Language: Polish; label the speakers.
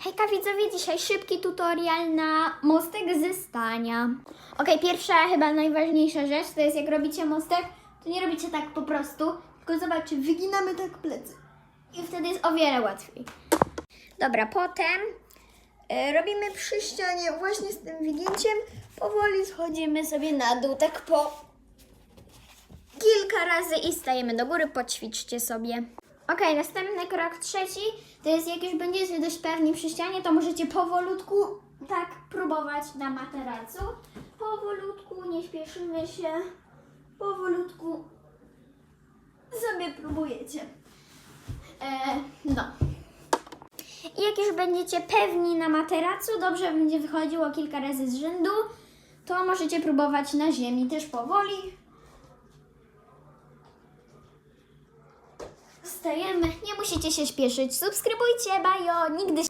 Speaker 1: Hejka widzowie, dzisiaj szybki tutorial na mostek ze stania. Ok, pierwsza, chyba najważniejsza rzecz, to jest jak robicie mostek, to nie robicie tak po prostu, tylko zobaczcie, wyginamy tak plecy. I wtedy jest o wiele łatwiej. Dobra, potem e, robimy przy ścianie właśnie z tym wygięciem, powoli schodzimy sobie na dół, tak po kilka razy i stajemy do góry, poćwiczcie sobie. Ok, następny krok trzeci, to jest jak już będziecie dość pewni przy ścianie, to możecie powolutku tak próbować na materacu. Powolutku, nie śpieszymy się, powolutku sobie próbujecie. E, no. I jak już będziecie pewni na materacu, dobrze będzie wychodziło kilka razy z rzędu, to możecie próbować na ziemi też powoli. Wstajemy, nie musicie się śpieszyć. Subskrybujcie, bajo, nigdy się